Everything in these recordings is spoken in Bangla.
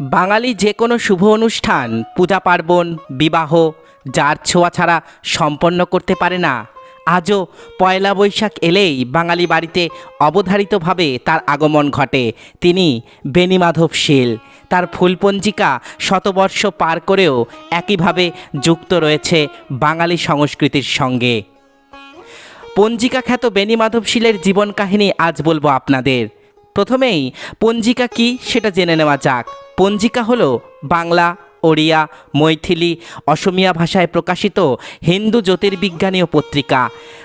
বাঙালি যে কোনো শুভ অনুষ্ঠান, পূজা পার্বণ, বিবাহ, যার ছোঁয়া ছাড়া সম্পন্ন করতে পারে না। আজও পয়লা বৈশাখ এলেই বাঙালি বাড়িতে অবধারিতভাবে তার আগমন ঘটে। তিনি বেণীমাধব শীল। তার ফুলপঞ্জিকা শতবর্ষ পার করেও একইভাবে যুক্ত রয়েছে বাঙালি সংস্কৃতির সঙ্গে। পঞ্জিকা খ্যাত বেণীমাধব শীলের জীবন কাহিনী আজ বলব আপনাদের। প্রথমেই, পঞ্জিকা কি সেটা জেনে নেওয়া যাক। পঞ্জিকা হলো বাংলা, ওড়িয়া, মৈথিলি, অসমিয়া ভাষায় প্রকাশিত হিন্দু জ্যোতির্বিজ্ঞানীয় পত্রিকা।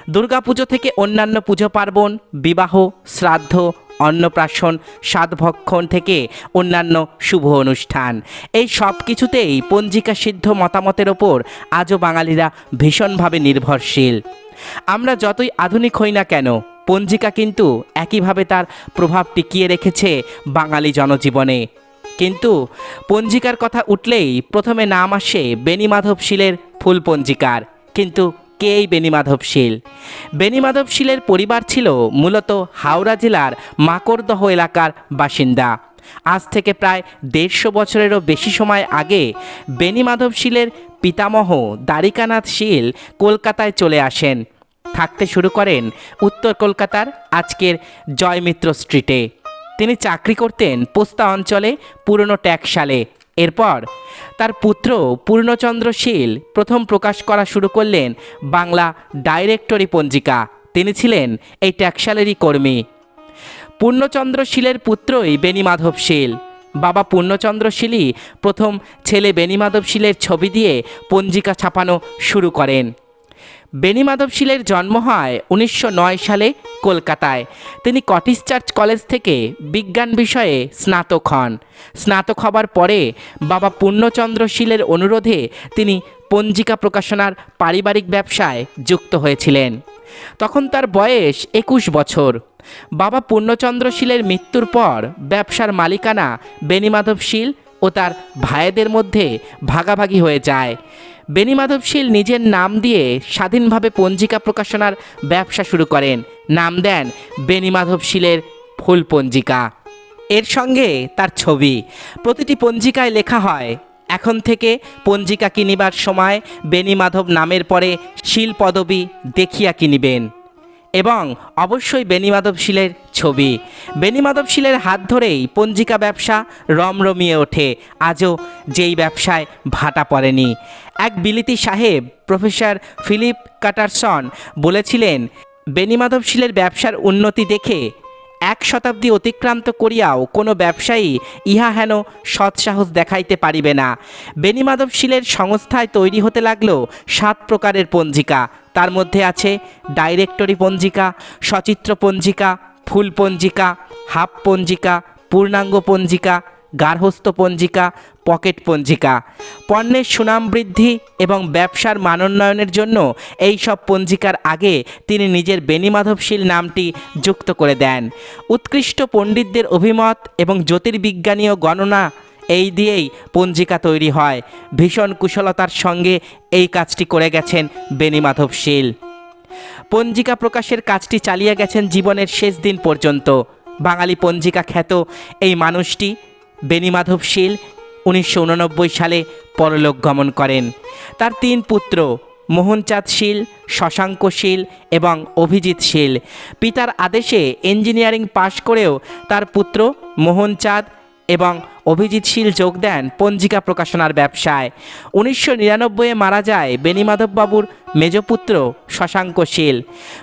দুর্গাপুজো থেকে অন্যান্য পুজো পার্বণ, বিবাহ, শ্রাদ্ধ, অন্নপ্রাশন সাতভক্ষণ থেকে অন্যান্য শুভ অনুষ্ঠান। এই সব কিছুতেই পঞ্জিকা সিদ্ধ মতামতের ওপর আজও বাঙালিরা ভীষণভাবে নির্ভরশীল। আমরা যতই আধুনিক হই না কেন, পঞ্জিকা কিন্তু একইভাবে তার প্রভাব টিকিয়ে রেখেছে বাঙালি জনজীবনে। কিন্তু পঞ্জিকার কথা উঠলেই প্রথমে নাম আসে বেণীমাধব শীলের ফুল পঞ্জিকার। কিন্তু কে এই বেণীমাধব শীল? বেণীমাধব শীলের পরিবার ছিল মূলত হাওড়া জেলার মাকড়দহ এলাকার বাসিন্দা। আজ থেকে প্রায় দেড়শো বছরেরও বেশি সময় আগে বেণীমাধব শীলের পিতামহ দ্বারিকানাথ শীল কলকাতায় চলে আসেন। থাকতে শুরু করেন উত্তর কলকাতার আজকের জয়মিত্র স্ট্রিটে। তিনি চাকরি করতেন পোস্তা অঞ্চলে পুরনো ট্যাক্সালে এরপর তার পুত্র পূর্ণচন্দ্র শীল প্রথম প্রকাশ করা শুরু করলেন বাংলা ডাইরেক্টরি পঞ্জিকা। তিনি ছিলেন এই ট্যাক্সালেরই কর্মী। পূর্ণচন্দ্র শীলের পুত্রই বেণীমাধব শীল। বাবা পূর্ণচন্দ্র শীলই প্রথম ছেলে বেণীমাধব শীলের ছবি দিয়ে পঞ্জিকা ছাপানো শুরু করেন। বেণীমাধব শীলের জন্ম হয় উনিশশো নয় সালে কলকাতায়। তিনি কটিস চার্চ কলেজ থেকে বিজ্ঞান বিষয়ে স্নাতক হন। স্নাতক হবার পরে বাবা পূর্ণচন্দ্র শীলের অনুরোধে তিনি পঞ্জিকা প্রকাশনার পারিবারিক ব্যবসায় যুক্ত হয়েছিলেন। তখন তার বয়স একুশ বছর। বাবা পূর্ণচন্দ্র শীলের মৃত্যুর পর ব্যবসার মালিকানা বেণীমাধব শীল ও তার ভাইদের মধ্যে ভাগাভাগি হয়ে যায়। বেণীমাধব শীল নিজের নাম দিয়ে স্বাধীনভাবে পঞ্জিকা প্রকাশনার ব্যবসা শুরু করেন। নাম দেন বেণীমাধব শীলের ফুল পঞ্জিকা। এর সঙ্গে তার ছবি। প্রতিটি পঞ্জিকায় লেখা হয়, এখন থেকে পঞ্জিকা কিনিবার সময় বেণীমাধব নামের পরে শিল পদবী দেখিয়া কিনিবেন। এবং অবশ্যই বেণীমাধব শীলের ছবি। বেণীমাধব শীলের হাত ধরেই পঞ্জিকা ব্যবসা রমরমিয়ে ওঠে। আজও যেই ব্যবসায় ভাটা পড়েনি। এক বিলিতি সাহেব, প্রফেসর ফিলিপ কাটারসন বলেছিলেন বেণীমাধব শীলের ব্যবসার উন্নতি দেখে এক শতাব্দী অতিক্রান্ত করিয়াও কোনো ব্যবসায়ী ইহা হেন সৎসাহস দেখাইতে পারিবে না। বেণীমাধব শীলের সংস্থায় তৈরি হতে লাগল সাত প্রকারের পঞ্জিকা। তার মধ্যে আছে ডাইরেক্টরি পঞ্জিকা, সচিত্র পঞ্জিকা ফুল পঞ্জিকা হাফ পঞ্জিকা পূর্ণাঙ্গ পঞ্জিকা গার্হস্থ পঞ্জিকা পকেট পঞ্জিকা পণ্যের সুনাম বৃদ্ধি এবং ব্যবসার মানোন্নয়নের জন্য এই সব পঞ্জিকার আগে তিনি নিজের বেণীমাধবশীল নামটি যুক্ত করে দেন। উৎকৃষ্ট পণ্ডিতদের অভিমত এবং জ্যোতির্বিজ্ঞানীয় গণনা এই দিয়েই পঞ্জিকা তৈরি হয়। ভীষণ কুশলতার সঙ্গে এই কাজটি করে গেছেন বেণীমাধব শীল পঞ্জিকা প্রকাশের কাজটি চালিয়ে গেছেন জীবনের শেষ দিন পর্যন্ত। বাঙালি পঞ্জিকা খ্যাত এই মানুষটি বেণীমাধব শীল উনিশশো উননব্বই সালে পরলোক গমন করেন। তার তিন পুত্র মোহনচাঁদ শীল, শশাঙ্ক শীল এবং অভিজিৎ শীল। পিতার আদেশে ইঞ্জিনিয়ারিং পাশ করেও তার পুত্র মোহনচাঁদ এবং অভিজিৎ শীল যোগ দেন পঞ্জিকা প্রকাশনার ব্যবসায়। উনিশশো নিরানব্বইয়ে মারা যায় বেণীমাধববাবুর মেজপুত্র শশাঙ্ক শীল।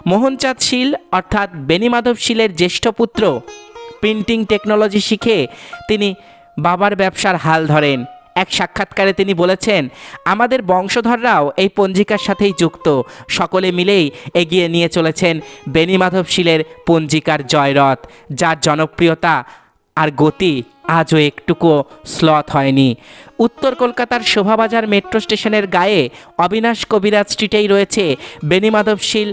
মোহনচাঁদ শীল অর্থাৎ বেণীমাধব শীলের জ্যেষ্ঠ পুত্র, প্রিন্টিং টেকনোলজি শিখে তিনি বাবার ব্যবসার হাল ধরেন। এক সাক্ষাৎকারে তিনি বলেছেন, আমাদের বংশধররাও এই পঞ্জিকার সাথেই যুক্ত। সকলে মিলেই এগিয়ে নিয়ে চলেছেন বেণীমাধব শীলের পঞ্জিকার জয়রথ, যার জনপ্রিয়তা আর গতি আজও একটুকুও স্লথ হয়নি। উত্তর কলকাতার শোভাবাজার মেট্রো স্টেশনের গায়ে অবিনাশ কবিরাজ স্ট্রিটেই রয়েছে বেণীমাধব শীল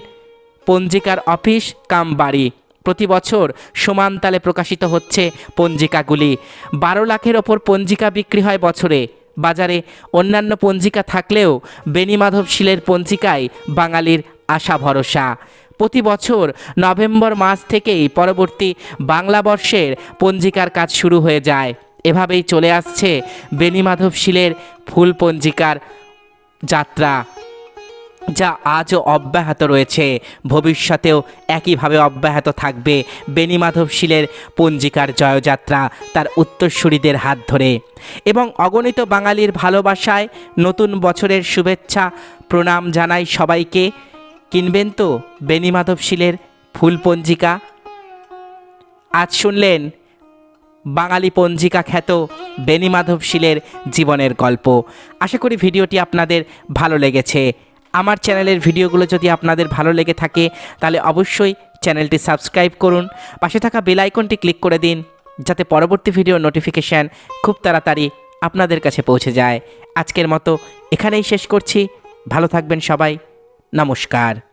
পঞ্জিকার অফিস কাম বাড়ি প্রতি বছর সমান তালে প্রকাশিত হচ্ছে পঞ্জিকাগুলি। বারো লাখের ওপর পঞ্জিকা বিক্রি হয় বছরে। বাজারে অন্যান্য পঞ্জিকা থাকলেও বেণীমাধব শীলের পঞ্জিকায় বাঙালির আশা ভরসা। প্রতি বছর নভেম্বর মাস থেকেই পরবর্তী বাংলা বর্ষের পঞ্জিকার কাজ শুরু হয়ে যায়। এভাবেই চলে আসছে বেণীমাধব শিলের ফুল পঞ্জিকার যাত্রা, যা আজও অব্যাহত রয়েছে। ভবিষ্যতেও একইভাবে অব্যাহত থাকবে বেণীমাধব শিলের পঞ্জিকার জয়যাত্রা তার উত্তরসূরিদের হাত ধরে। এবং অগণিত বাঙালির ভালোবাসায় নতুন বছরের শুভেচ্ছা, প্রণাম জানাই সবাইকে। কিনবেন তো, বেণীমাধব শিলের ফুল পঞ্জিকা আজ শুনলেন বাঙালি পঞ্জিকা খ্যাত বেণীমাধব শিলের জীবনের গল্প। আশা করি ভিডিওটি আপনাদের ভালো লেগেছে। আমার চ্যানেলের ভিডিওগুলো যদি আপনাদের ভালো লেগে থাকে, তাহলে অবশ্যই চ্যানেলটি সাবস্ক্রাইব করুন। পাশে থাকা বেল আইকনটি ক্লিক করে দিন, যাতে পরবর্তী ভিডিও নোটিফিকেশান খুব তাড়াতাড়ি আপনাদের কাছে পৌঁছে যায়। আজকের মতো এখানেই শেষ করছি। ভালো থাকবেন সবাই। Namaskar.